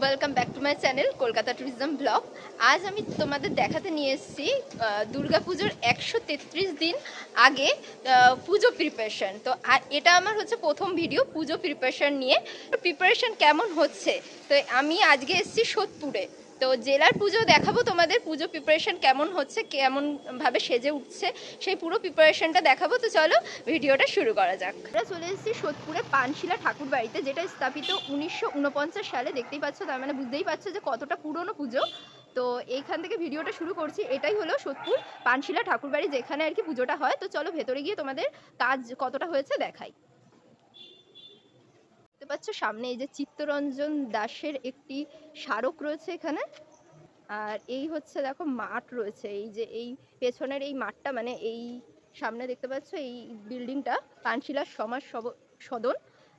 Welcome back to my channel Kolkata tourism blog আজ আমি তোমাদের দেখাতে নিয়ে এসেছি দুর্গা পুজোর একশো তেত্রিশ দিন আগে পুজো প্রিপারেশান তো, আর এটা আমার হচ্ছে প্রথম ভিডিও পুজো প্রিপারেশান নিয়ে। প্রিপারেশান কেমন হচ্ছে? তো, আমি আজকে এসেছি সোদপুরে। তো জেলার পুজো দেখাবো, তোমাদের পুজো প্রিপারেশন কেমন হচ্ছে, কেমন ভাবে সেজে উঠছে, সেই পুরো প্রিপারেশনটা দেখাবো। তো চলো ভিডিওটা শুরু করা যাক। আমরা চলে এসেছি সোদপুরে পানশিলা ঠাকুর বাড়িতে, যেটা স্থাপিত উনিশশো উনপঞ্চাশ সালে। দেখতেই পাচ্ছ, তার মানে বুঝতেই পারছ যে কতটা পুরনো পুজো। তো এইখান থেকে ভিডিওটা শুরু করছি, এটাই হলো সোদপুর পানশিলা ঠাকুর বাড়ি, যেখানে আর কি পুজোটা হয়। তো চলো ভেতরে গিয়ে তোমাদের কাজ কতটা হয়েছে দেখাই। পাচ্ছ, সামনে এই যে চিত্তরঞ্জন দাসের একটি স্মারক রয়েছে এখানে। আর এই হচ্ছে দেখো মাঠ রয়েছে, এই যে এই পেছনের এই মাঠটা মানে এই সামনে দেখতে পাচ্ছ, এই বিল্ডিংটা পানশিলার সমাজ সদন।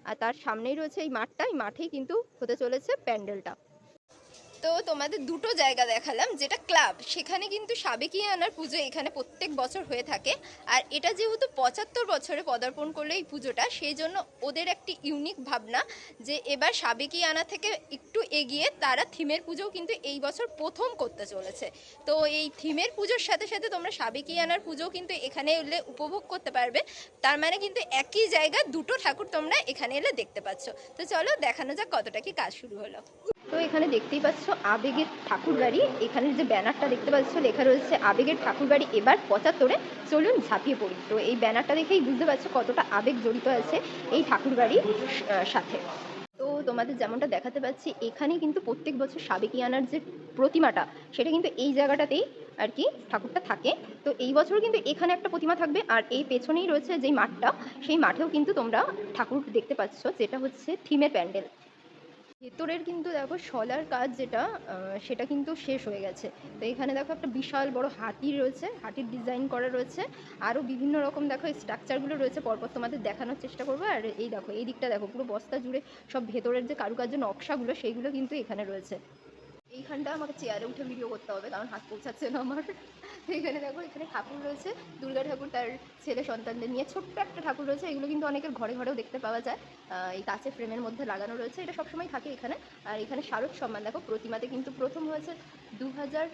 আর তার সামনেই রয়েছে এই মাঠটা, এই মাঠেই কিন্তু হতে চলেছে প্যান্ডেলটা। তো তোমাদের দুটো জায়গা দেখালাম, যেটা ক্লাব। সেখানে কিন্তু সাবেকিয়ানার পুজো এখানে প্রত্যেক বছর হয়ে থাকে। আর এটা যেহেতু পঁচাত্তর বছরে পদার্পণ করল এই পুজোটা, সেই জন্য ওদের একটি ইউনিক ভাবনা যে এবার সাবেকিয়ানা থেকে একটু এগিয়ে তারা থিমের পুজোও কিন্তু এই বছর প্রথম করতে চলেছে। তো এই থিমের পুজোর সাথে সাথে তোমরা সাবেকিয়ানার পুজোও কিন্তু এখানে এলে উপভোগ করতে পারবে। তার মানে কিন্তু একই জায়গা দুটো ঠাকুর তোমরা এখানে এলে দেখতে পাচ্ছ। তো চলো দেখানো যাক কতটা কি কাজ শুরু হলো। তো এখানে দেখতেই পাচ্ছ আবেগের ঠাকুরবাড়ি। এখানের যে ব্যানারটা দেখতে পাচ্ছ, লেখা রয়েছে, আবেগের ঠাকুরবাড়ি এবার পঁচাত্তরে চলুন ঝাঁপিয়ে পড়ি। তো এই ব্যানারটা দেখেই বুঝতে পারছ কতটা আবেগ জড়িত আছে এই ঠাকুরবাড়ির সাথে। তো তোমাদের যেমনটা দেখাতে পাচ্ছি, এখানে কিন্তু প্রত্যেক বছর সাবেকিয়ানার যে প্রতিমাটা, সেটা কিন্তু এই জায়গাটাতেই আর কি ঠাকুরটা থাকে। তো এই বছর কিন্তু এখানে একটা প্রতিমা থাকবে, আর এই পেছনেই রয়েছে যেই মাঠটা, সেই মাঠেও কিন্তু তোমরা ঠাকুর দেখতে পাচ্ছ, যেটা হচ্ছে থিমের প্যান্ডেল। ভেতরের কিন্তু দেখো শলার কাজ যেটা সেটা কিন্তু শেষ হয়ে গেছে। তো এখানে দেখো একটা বিশাল বড় হাতি রয়েছে, হাতির ডিজাইন করা রয়েছে। আরও বিভিন্ন রকম দেখো স্ট্রাকচারগুলো রয়েছে, পরপর তোমাদের দেখানোর চেষ্টা করব। আর এই দেখো, এই দিকটা দেখো, পুরো বস্তা জুড়ে সব ভেতরের যে কারুকার্য নকশাগুলো, সেইগুলো কিন্তু এখানে রয়েছে। এইখানটা আমাকে চেয়ারে উঠে ভিডিও করতে হবে, কারণ হাত পৌঁছাচ্ছে না আমার। এখানে দেখো, এখানে ঠাকুর রয়েছে। দুর্গা ঠাকুর তার ছেলে সন্তানদের নিয়ে ছোট্ট একটা ঠাকুর রয়েছে। এগুলো কিন্তু অনেকের ঘরে ঘরেও দেখতে পাওয়া যায়। এই কাঁচের ফ্রেমের মধ্যে লাগানো রয়েছে। এটা সবসময় থাকে এখানে। আর এখানে শারদ সম্মান, দেখো, প্রতিমাতে কিন্তু প্রথম হয়েছে দু হাজার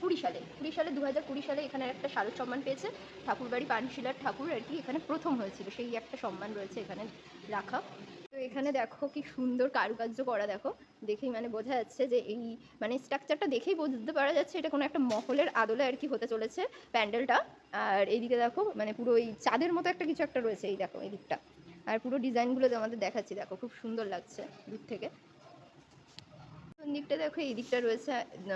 কুড়ি সালে। কুড়ি সালে দু হাজার কুড়ি সালে এখানে একটা শারদ সম্মান পেয়েছে। ঠাকুরবাড়ি পানশিলার ঠাকুর আর কি এখানে প্রথম হয়েছিল। সেই একটা সম্মান রয়েছে এখানে রাখা। তো এখানে দেখো কি সুন্দর কারুকার্য করা, দেখো। দেখেই মানে বোঝা যাচ্ছে যে এই মানে স্ট্রাকচারটা দেখেই বুঝতে পারা যাচ্ছে এটা কোনো একটা মহলের আদলে আর কি হতে চলেছে প্যান্ডেলটা। আর এইদিকে দেখো মানে পুরো এই চাঁদের মতো একটা কিছু একটা রয়েছে এই দেখো, এই দিকটা। আর পুরো ডিজাইনগুলো তোমাদের দেখাচ্ছি, দেখো, খুব সুন্দর লাগছে দূর থেকে। কোন দিকটা দেখো, এই দিকটা রয়েছে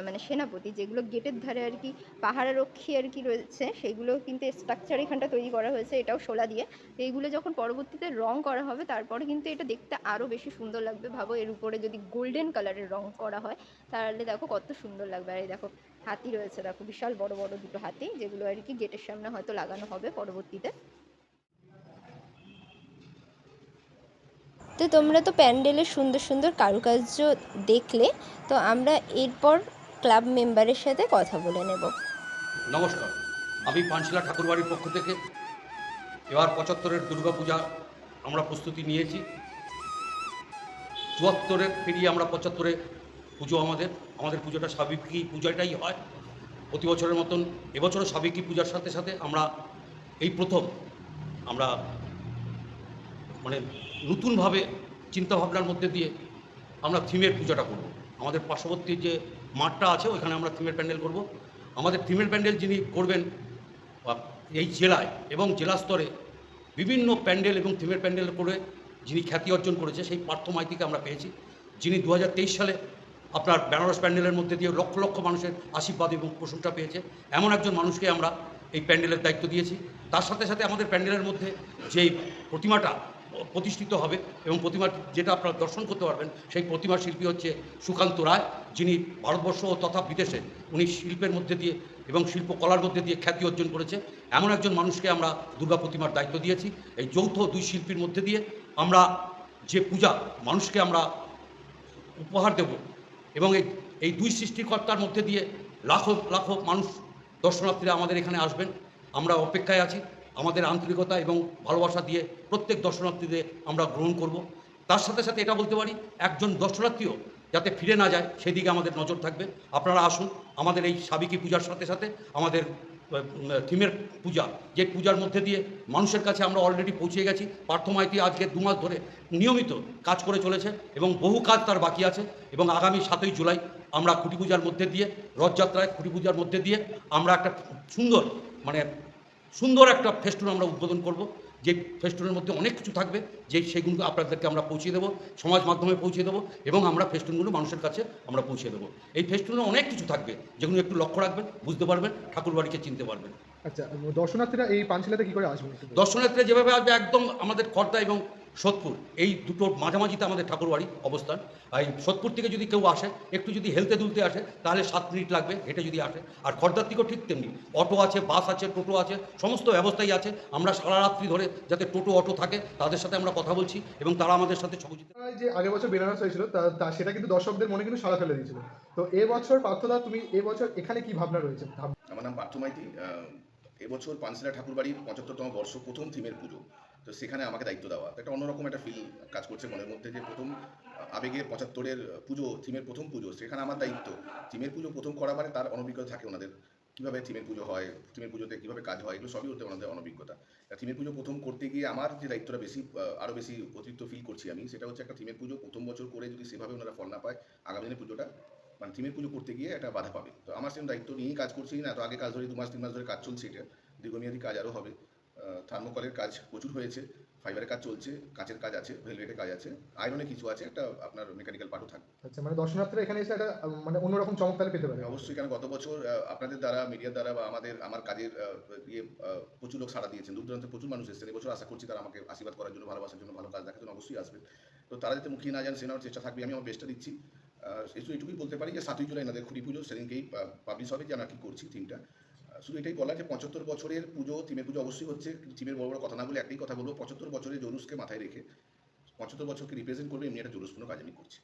মানে সেনাপতি, যেগুলো গেটের ধারে আর কি পাহারারক্ষী আর কি রয়েছে, সেগুলো কিন্তু স্ট্রাকচার এখানটা তৈরি করা হয়েছে, এটাও শোলা দিয়ে। তো এইগুলো যখন পরবর্তীতে রং করা হবে, তারপরে কিন্তু এটা দেখতে আরও বেশি সুন্দর লাগবে। ভাবো, এর উপরে যদি গোল্ডেন কালারের রং করা হয়, তাহলে দেখো কত সুন্দর লাগবে। আর এই দেখো, হাতি রয়েছে, দেখো, বিশাল বড় বড় দুটো হাতি, যেগুলো আর কি গেটের সামনে হয়তো লাগানো হবে পরবর্তীতে। তো তোমরা তো প্যান্ডেলের সুন্দর সুন্দর কারুকার্য দেখলে, তো আমরা এরপর ক্লাব মেম্বারের সাথে কথা বলে নেব। নমস্কার, আমি পাঁচশিলা ঠাকুরবাড়ির পক্ষ থেকে এবার পঁচাত্তরের দুর্গাপূজা আমরা প্রস্তুতি নিয়েছি। চুয়াত্তরে পেরিয়ে আমরা পঁচাত্তরে পুজো আমাদের আমাদের পুজোটা সাবেকি পূজাটাই হয়। প্রতি বছরের মতন এবছরও সাবেকি পূজার সাথে সাথে আমরা এই প্রথম আমরা মানে নতুনভাবে চিন্তাভাবনার মধ্যে দিয়ে আমরা থিমের পূজাটা করব। আমাদের পার্শ্ববর্তী যে মাঠটা আছে, ওইখানে আমরা থিমের প্যান্ডেল করব। আমাদের থিমের প্যান্ডেল যিনি করবেন এই জেলায় এবং জেলা স্তরে বিভিন্ন প্যান্ডেল এবং থিমের প্যান্ডেল করে যিনি খ্যাতি অর্জন করেছে, সেই পার্থ মাইতিকে আমরা পেয়েছি। যিনি দু হাজার তেইশ সালে আপনার বেনারস প্যান্ডেলের মধ্যে দিয়ে লক্ষ লক্ষ মানুষের আশীর্বাদ এবং প্রশংসা পেয়েছে। এমন একজন মানুষকে আমরা এই প্যান্ডেলের দায়িত্ব দিয়েছি। তার সাথে সাথে আমাদের প্যান্ডেলের মধ্যে যেই প্রতিমাটা প্রতিষ্ঠিত হবে এবং প্রতিমা যেটা আপনারা দর্শন করতে পারবেন, সেই প্রতিমা শিল্পী হচ্ছে সুকান্ত রায়, যিনি ভারতবর্ষ ও তথা বিদেশে উনি শিল্পের মধ্যে দিয়ে এবং শিল্পকলার মধ্যে দিয়ে খ্যাতি অর্জন করেছে। এমন একজন মানুষকে আমরা দুর্গা প্রতিমার দায়িত্ব দিয়েছি। এই যৌথ দুই শিল্পীর মধ্যে দিয়ে আমরা যে পূজা মানুষকে আমরা উপহার দেব এবং এই এই দুই সৃষ্টিকর্তার মধ্যে দিয়ে লাখো লাখো মানুষ দর্শনার্থীরা আমাদের এখানে আসবেন। আমরা অপেক্ষায় আছি। আমাদের আন্তরিকতা এবং ভালোবাসা দিয়ে প্রত্যেক দর্শনার্থীদের আমরা গ্রহণ করব। তার সাথে সাথে এটা বলতে পারি, একজন দর্শনার্থীও যাতে ফিরে না যায়, সেদিকে আমাদের নজর থাকবে। আপনারা আসুন, আমাদের এই সাবিকি পূজার সাথে সাথে আমাদের থিমের পূজা, যে পূজার মধ্যে দিয়ে মানুষের কাছে আমরা অলরেডি পৌঁছে গেছি। পার্থ মাইতি আজকে দু মাস ধরে নিয়মিত কাজ করে চলেছে এবং বহু কাজ তার বাকি আছে এবং আগামী সাতই জুলাই আমরা খুঁটি পূজার মধ্যে দিয়ে, রথযাত্রায় খুঁটি পূজার মধ্যে দিয়ে আমরা একটা সুন্দর মানে সুন্দর একটা ফেস্টুন আমরা উদ্বোধন করব যে ফেস্টুনের মধ্যে অনেক কিছু থাকবে যে সেগুলো আপনাদেরকে আমরা পৌঁছে দেবো সমাজ মাধ্যমে পৌঁছে দেবো এবং আমরা ফেস্টুনগুলো মানুষের কাছে আমরা পৌঁছে দেবো। এই ফেস্টুনে অনেক কিছু থাকবে যেগুলো একটু লক্ষ্য রাখবেন বুঝতে পারবেন ঠাকুর বাড়িকে চিনতে পারবেন। আচ্ছা দর্শনার্থীরা এই পাঞ্চলাতে কী করে আসবে দর্শনার্থীরা যেভাবে আসবে একদম আমাদের খর্দা এবং সোদপুর এই দুটোর মাঝামাঝিতে আমাদের ঠাকুরবাড়ি অবস্থান। আর এই সোদপুর থেকে যদি কেউ আসে একটু যদি হেলতে দুলতে আসে তাহলে সাত মিনিট লাগবে হেঁটে যদি আসে। আর খর্দার থেকেও ঠিক তেমনি অটো আছে বাস আছে টোটো আছে সমস্ত ব্যবস্থাই আছে। আমরা সারা রাত্রি ধরে যাতে টোটো অটো থাকে তাদের সাথে আমরা কথা বলছি এবং তারা আমাদের সাথে সহযোগিতা যে আগের বছর বেনারস হয়েছিল তা- সেটা কিন্তু দর্শকদের মনে কিন্তু সাড়া ফেলে দিয়েছিল। তো এবছর পার্থদা তুমি এবছর এখানে কি ভাবনা রয়েছে? আমার নাম পার্থ মাইতি। এবছর পানশিলা ঠাকুরবাড়ির পঁচাত্তরতম বর্ষ প্রথম থিমের পুজো। তো সেখানে আমাকে দায়িত্ব দেওয়া। একটা অন্যরকম একটা ফিল কাজ করছে মনের মধ্যে যে প্রথম আবেগের পঁচাত্তরের পুজো, থিমের প্রথম পুজো, সেখানে আমার দায়িত্ব। থিমের পুজো প্রথম করা মানে তার অনভিজ্ঞতা থাকে ওনাদের। কীভাবে থিমের পুজো হয়, থিমের পুজোতে কীভাবে কাজ হয়, এগুলো সবই হতে ওনাদের অনভিজ্ঞতা। থিমের পুজো প্রথম করতে গিয়ে আমার যে দায়িত্বটা বেশি আরও বেশি অতিরিক্ত ফিল করছি আমি, সেটা হচ্ছে একটা থিমের পুজো প্রথম বছর করে যদি সেভাবে ওনারা ফল না পায়, আগামী দিনে পুজোটা মানে থিমের পুজো করতে গিয়ে একটা বাধা পাবে। তো আমার সেরকম দায়িত্ব নিয়েই কাজ করছি না, তো আগে কাজ ধরে দু মাস, তিন মাস ধরে কাজ চলছে এটা, দীর্ঘমেয়াদী কাজ আরও হবে। থার্মোকলের কাজ প্রচুর হয়েছে ফাইবারের কাজ চলছে কাঁচের কাজ আছে ভেলভেটের কাজ আছে আয়রনে কিছু আছে একটা আপনার মেকানিক্যাল পার্টও থাকবে। আচ্ছা মানে দর্শনার্থীরা এখানে এসে একটা মানে অন্যরকম চমক তাহলে পেতে পারে। অবশ্যই কেন গত বছর আপনাদের দ্বারা মিডিয়ার দ্বারা বা আমাদের আমার কাজের ইয়ে প্রচুর লোক সাড়া দিয়েছেন। দূর দূরান্তে প্রচুর মানুষ এসেছেন। এবছর আশা করছি তারা আমাকে আশীর্বাদ করার জন্য ভালোবাসার জন্য ভালো কাজ দেখার জন্য অবশ্যই আসবেন। তো তারা যাতে মুখিয়ে না যান সে নেওয়ার চেষ্টা থাকবে আমি আমার বেস্টটা দিচ্ছি। এটুকুই বলতে পারি যে সাতই জুলাই এনাদের খুঁটি পুজো সেদিনকেই পাবলিশ হবে যে আমরা কী করছি থিমটা শুধু এটাই বলা যে পঁচাত্তর বছরের পুজো থিমের পুজো অবশ্যই হচ্ছে। থিমের বড় বড় কথা না বলে একটাই কথা বলব পঁচাত্তর বছরের জলুসকে মাথায় রেখে পঁচাত্তর বছরকে রিপ্রেজেন্ট করবে এমনি একটা জলুসপূর্ণ কাজ আমি করছি।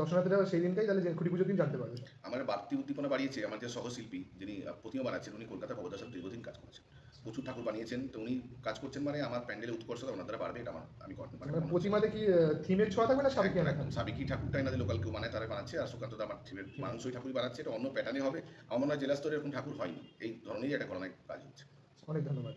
দর্শনার্থীরা সেই দিনটাই তাহলে খুঁটি পুজোর দিন জানতে পারবে। আমার বাড়তি উদ্দীপনা বাড়িয়েছে আমার যে সহশিল্পী যিনি প্রতিমা বানাচ্ছেন উনি কলকাতা ভবদার সাথে দীর্ঘদিন কাজ করছেন। প্রচুর ঠাকুর বানিয়েছেন তো উনি কাজ করছেন মানে আমার প্যান্ডেলের উৎকর্ষতা ওনার দ্বারা বাড়বে এটা আমার আমি মানে মানে প্রতিমাতে কি থিমের ছোঁয়া থাকবে না সাবেকি একদম, একদম। সাবেকি ঠাকুরটা এনাদের লোকাল কেউ বানায় তারা বানাচ্ছে আর সুকান্ত দা আমার থিমের মাংসই ঠাকুরই বানাচ্ছে এটা অন্য প্যাটার্নে হবে। আমার মনে হয় জেলা স্তরে এরকম ঠাকুর হয়নি। এই ধরনেরই একটা ঘটনায় কাজ হচ্ছে। অনেক ধন্যবাদ।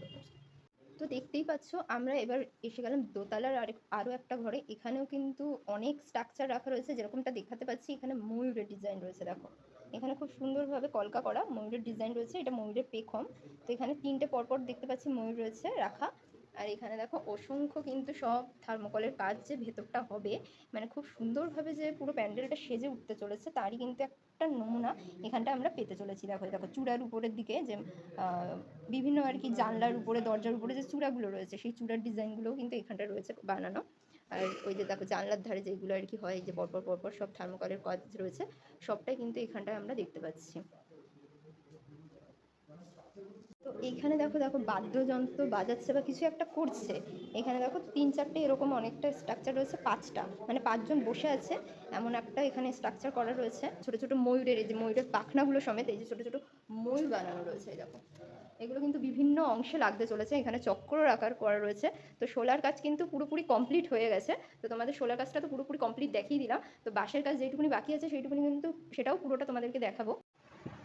তো দেখতেই পাচ্ছ, আমরা এবার এসে গেলাম দোতলার আরেক আরও একটা ঘরে। এখানেও কিন্তু অনেক স্ট্রাকচার রাখা রয়েছে, যেরকমটা দেখাতে পাচ্ছি। এখানে ময়ূরের ডিজাইন রয়েছে, দেখো। এখানে খুব সুন্দরভাবে কলকা করা ময়ূরের ডিজাইন রয়েছে, এটা ময়ূরের পেখম। তো এখানে তিনটে পরপর দেখতে পাচ্ছি ময়ূর রয়েছে রাখা। আর এখানে দেখো অসংখ্য কিন্তু সব থার্মোকলের কাজ যে ভেতরটা হবে মানে খুব সুন্দরভাবে যে পুরো প্যান্ডেলটা সেজে উঠতে চলেছে, তারই কিন্তু একটা নমুনা এখানটা আমরা পেতে চলেছি। দেখো দেখো চূড়ার উপরের দিকে যে বিভিন্ন আর কি জানলার উপরে, দরজার উপরে যে চূড়াগুলো রয়েছে, সেই চূড়ার ডিজাইনগুলোও কিন্তু এখানটা রয়েছে বানানো। আর ওই যে দেখো জানলার ধারে যেগুলো আর কি হয় যে পরপর পরপর সব থার্মোকলের কাজ রয়েছে, সবটাই কিন্তু এখানটায় আমরা দেখতে পাচ্ছি তো এইখানে দেখো দেখো বাদ্যযন্ত্র বাজাচ্ছে বা কিছু একটা করছে। এখানে দেখো তিন চারটে এরকম অনেকটা স্ট্রাকচার রয়েছে, পাঁচটা। মানে পাঁচজন বসে আছে, এমন একটা এখানে স্ট্রাকচার করা রয়েছে। ছোট ছোট ময়ূরের, এই যে ময়ূরের পাখনাগুলো সমেত, এই যে ছোট ছোট ময়ূর বানানো রয়েছে, এই দেখো। এগুলো কিন্তু বিভিন্ন অংশে লাগতে চলেছে, এখানে চক্র আকার করা রয়েছে। তো সোলার কাজ কিন্তু পুরোপুরি কমপ্লিট হয়ে গেছে। তো তোমাদের সোলার কাজটা তো পুরোপুরি কমপ্লিট দেখিয়ে দিলাম। তো বাঁশের কাজ যেটুকুনি বাকি আছে, সেইটুকুনি কিন্তু সেটাও পুরোটা তোমাদেরকে দেখাবো।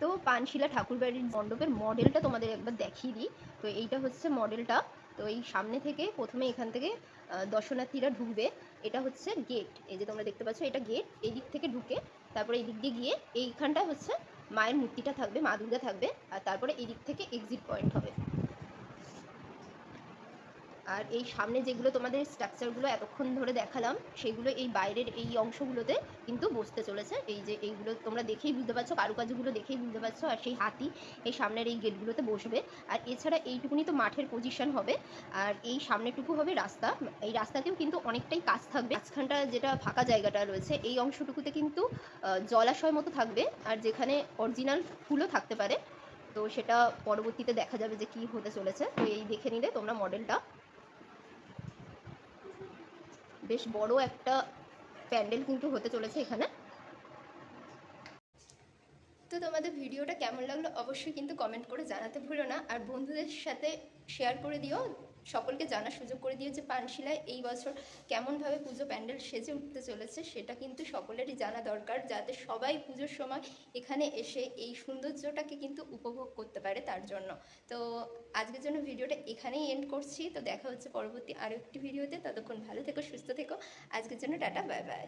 তো পানশিলা ঠাকুরবাড়ির মণ্ডপের মডেলটা তোমাদের একবার দেখিয়ে দিই। তো এইটা হচ্ছে মডেলটা। তো এই সামনে থেকে প্রথমে এখান থেকে দর্শনার্থীরা ঢুকবে। এটা হচ্ছে গেট। এই যে তোমরা দেখতে পাচ্ছ, এটা গেট। এই দিক থেকে ঢুকে তারপরে এই দিক দিয়ে গিয়ে এইখানটা হচ্ছে মায়ের মূর্তিটা থাকবে, মা দুর্গা থাকবে। আর তারপরে এই দিক থেকে এক্সিট পয়েন্ট হবে। আর এই সামনে যেগুলো তোমাদের স্ট্রাকচারগুলো এতক্ষণ ধরে দেখালাম, সেগুলো এই বাইরের এই অংশগুলোতে কিন্তু বসতে চলেছে। এই যে এইগুলো তোমরা দেখেই বুঝতে পারছ কারুকাজগুলো দেখেই বুঝতে পারছ, আর সেই হাতি এই সামনের এই গেটগুলোতে বসবে। আর এছাড়া এইটুকুনি তো মাঠের পজিশন হবে। আর এই সামনেটুকু হবে রাস্তা। এই রাস্তাতেও কিন্তু অনেকটাই কাজ থাকবে। মাঝখানটা যেটা ফাঁকা জায়গাটা রয়েছে, এই অংশটুকুতে কিন্তু জলাশয় মতো থাকবে। আর যেখানে অরিজিনাল ফুলও থাকতে পারে। তো সেটা পরবর্তীতে দেখা যাবে যে কি হতে চলেছে। তো এই দেখে নিলে তোমরা মডেলটা বেশ বড় একটা প্যান্ডেল কিন্তু হতে চলেছে এখানে। তো তোমাদের ভিডিওটা কেমন লাগল অবশ্যই কিন্তু কমেন্ট করে জানাতে ভুলো না। আর বন্ধুদের সাথে শেয়ার করে দিও। সকলকে জানার সুযোগ করে দিয়েছে। পানশিলায় এই বছর কেমনভাবে পুজো প্যান্ডেল সেজে উঠতে চলেছে সেটা কিন্তু সকলেরই জানা দরকার, যাতে সবাই পুজোর সময় এখানে এসে এই সৌন্দর্যটাকে কিন্তু উপভোগ করতে পারে তার জন্য। তো আজকের জন্য ভিডিওটা এখানেই এন্ড করছি। তো দেখা হচ্ছে পরবর্তী আরও একটি ভিডিওতে। ততক্ষণ ভালো থেকো, সুস্থ থেকো। আজকের জন্য টাটা, বাই বাই।